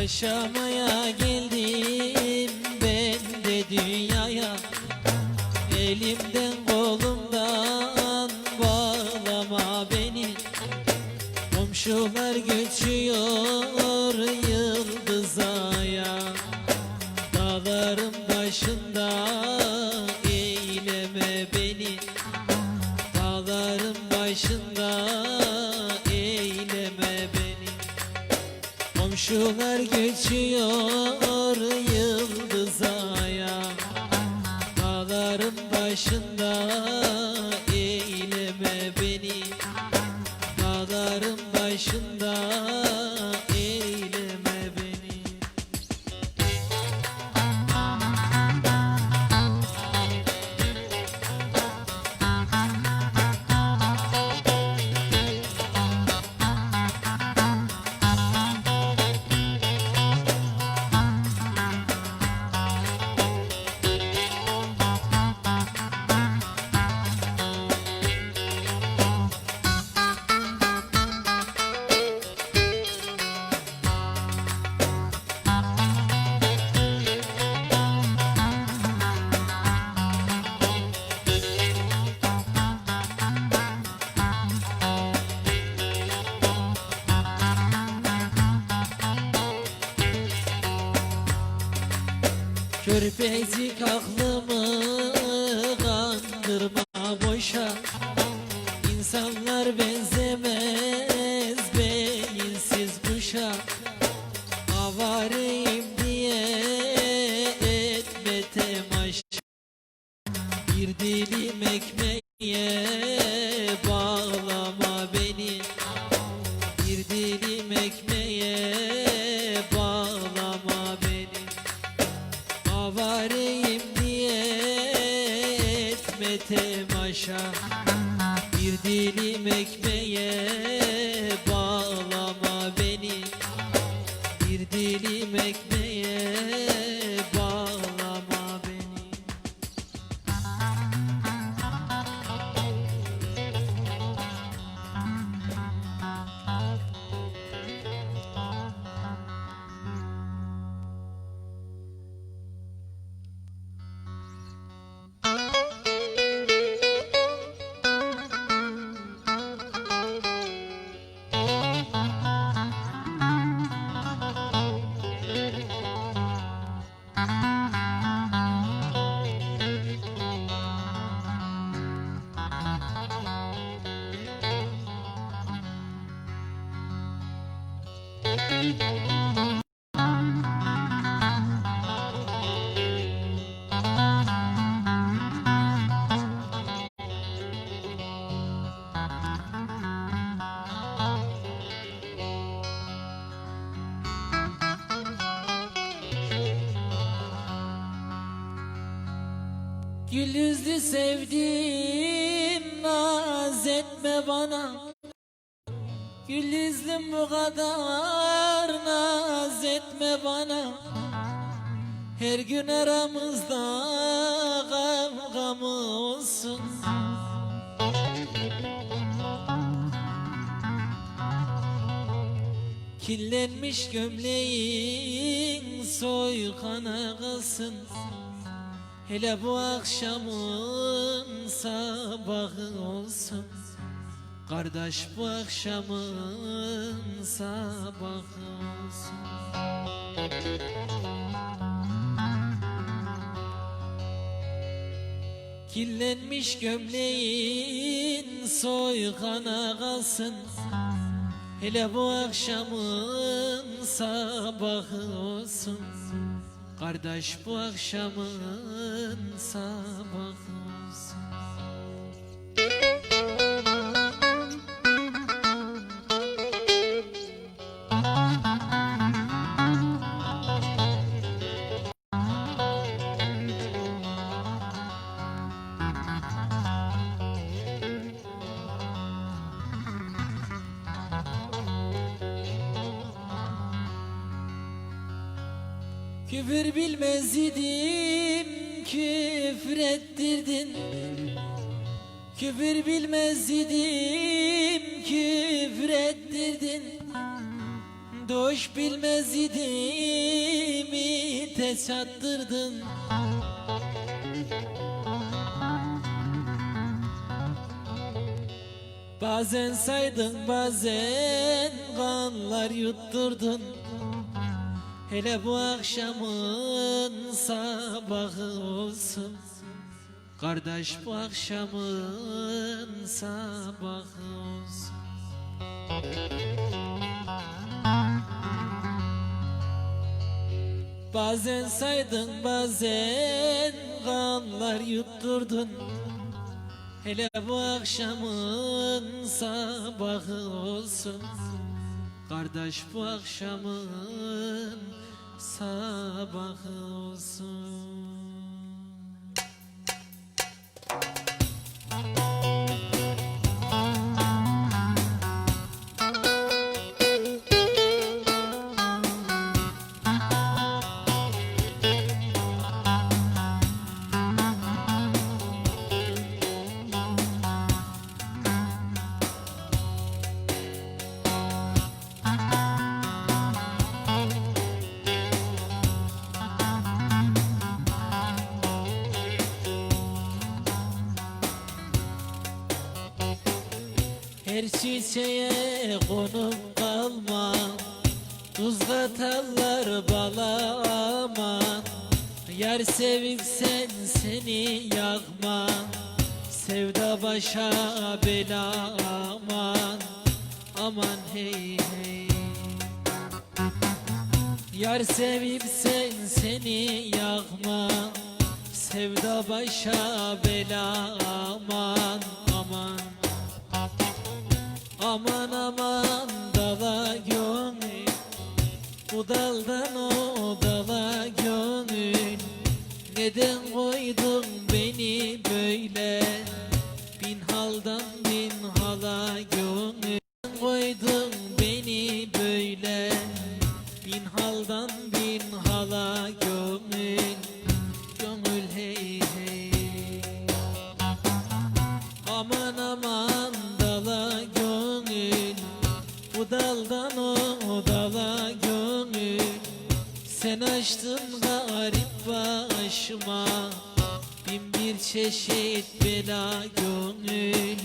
Yaşamaya geldim ben de dünyaya. Elimden kolumdan bağlama beni. Komşular yaşın Körpecik aklımı temaşa Bir dilim ekmeğe Yüzlü sevdim naz etme bana. Gül bu kadar naz etme bana. Her gün aramızda kavga olsun. Kirlenmiş gömleğin soykana kalsın Hele bu akşamın sabahı olsun. Kardeş bu akşamın sabahı olsun. Kirlenmiş gömleğin soykana kalsın. Hele bu akşamın sabahı olsun Kardeş bu akşamın sabahı Küfür bilmez idim küfür ettirdin. Küfür bilmez idim küfür ettirdin. Doğuş bilmez idimi tez attırdın Bazen saydın bazen kanlar yutturdun Hele bu akşamın sabahı olsun. Kardeş bu akşamın sabahı olsun. Bazen saydın bazen kanlar yutturdun. Hele bu akşamın sabahı olsun. Kardeş bu akşamın sabahı olsun çiçeğe konup kalma Tuz katarlar bala aman. Yar sevip sen seni yakma Sevda başa bela aman. Aman hey hey. Yar sevip sen seni yakma Sevda başa bela aman. Aman Aman aman dala gönül. Bu daldan o dala gönül. Neden koydun beni böyle Sen açtın garip başıma. Bin bir çeşit bela gönül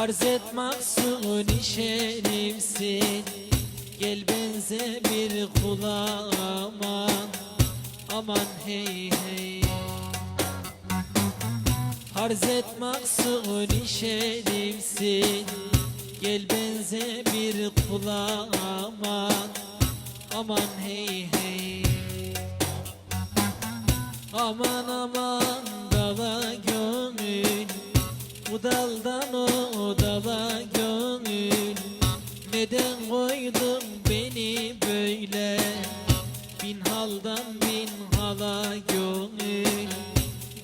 Farz et maksuni şerifsin Gel benze bir kula aman Aman hey hey. Farz et maksuni şerifsin Gel benze bir kula aman Aman hey hey. Aman aman dala Bu daldan o dala gönül. Neden koydun beni böyle? Bin haldan bin hala gönül.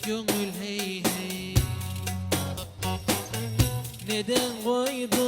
Gönül hey hey. Neden koydun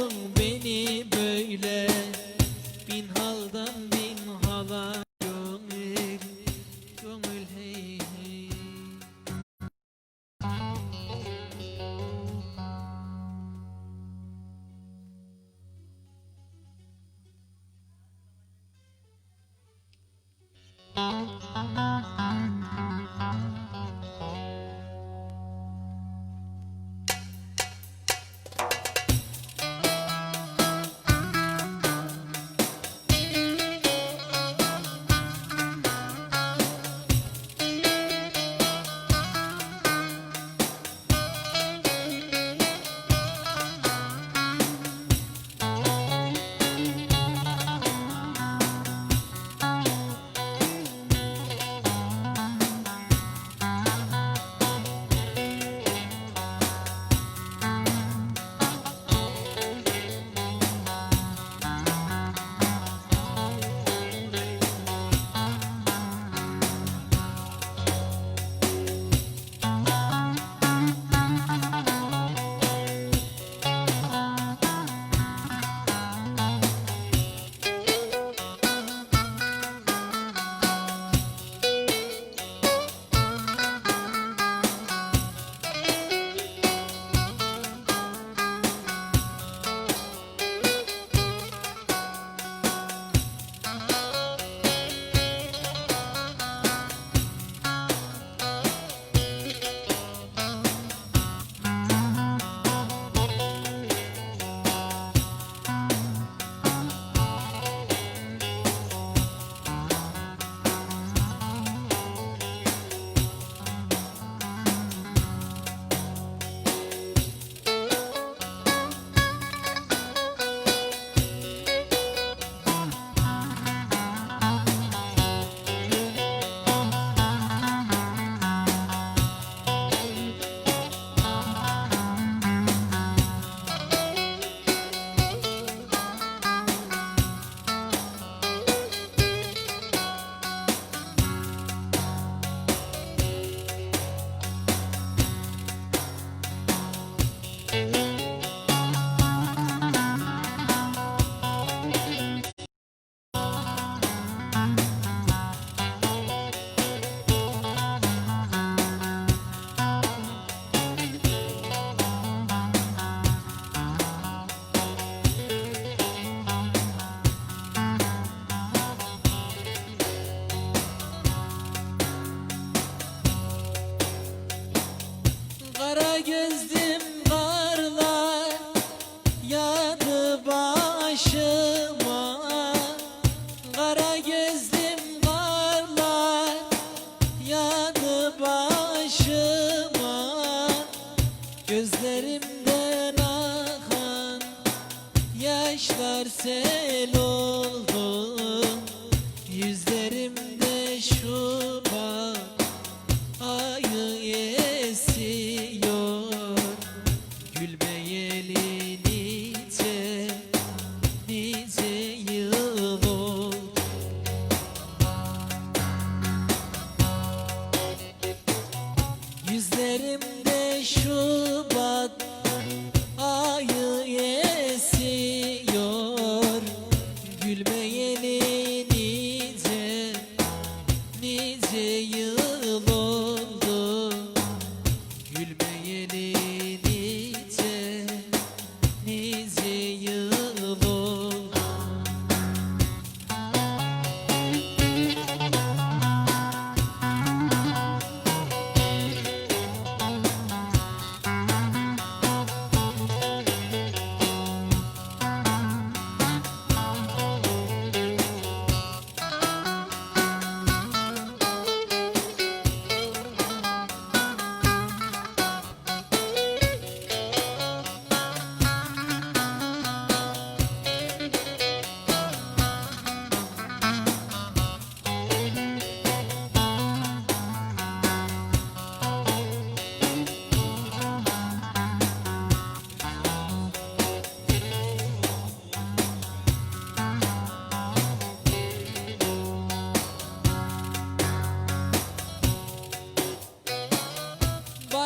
gezdim.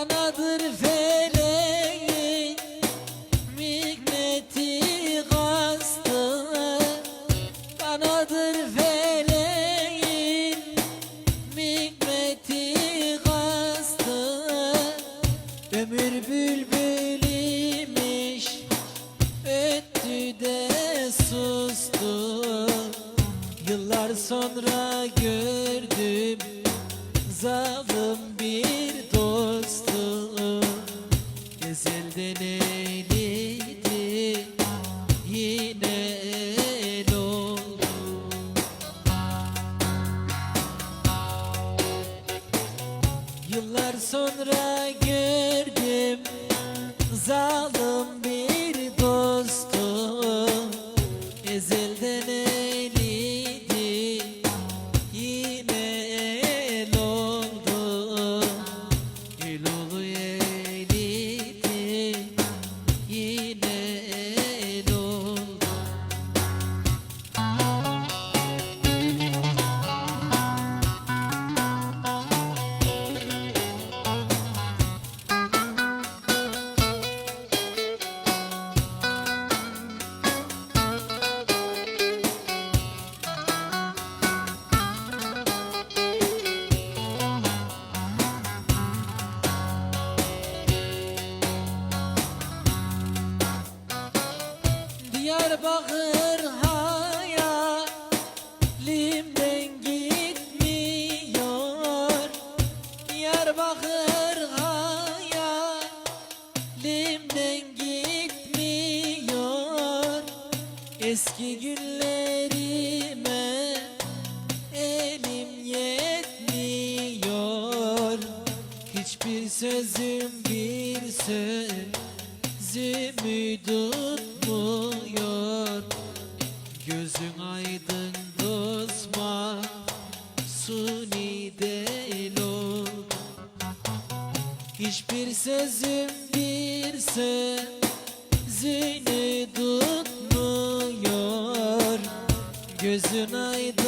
Another. Yıllar sonra gördüm zalim beni Gözün aydın dostma Suni değil o. Hiçbir sözüm bir sözünü tutmuyor. Gözün aydın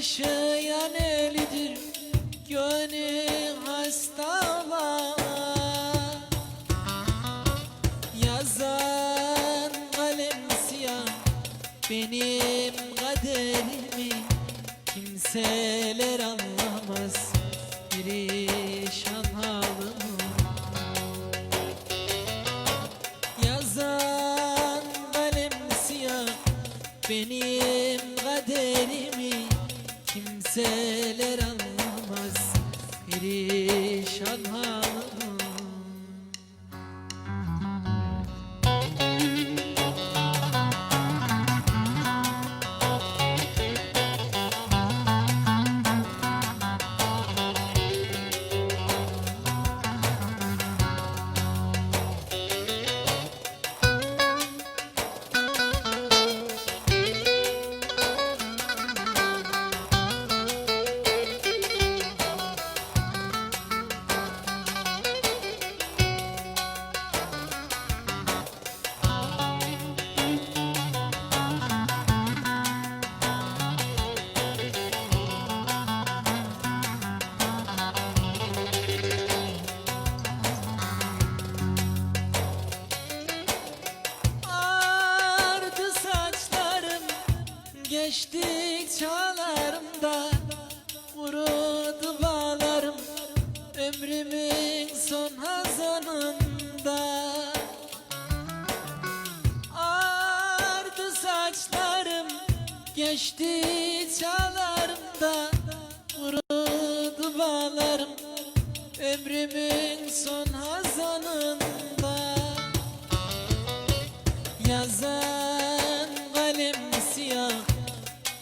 taşıyan elidir Gönül hastalar. Yazan kalem siyah Benim kaderimi Kimseler al Sadha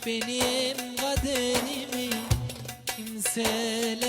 benim kaderimi kimseler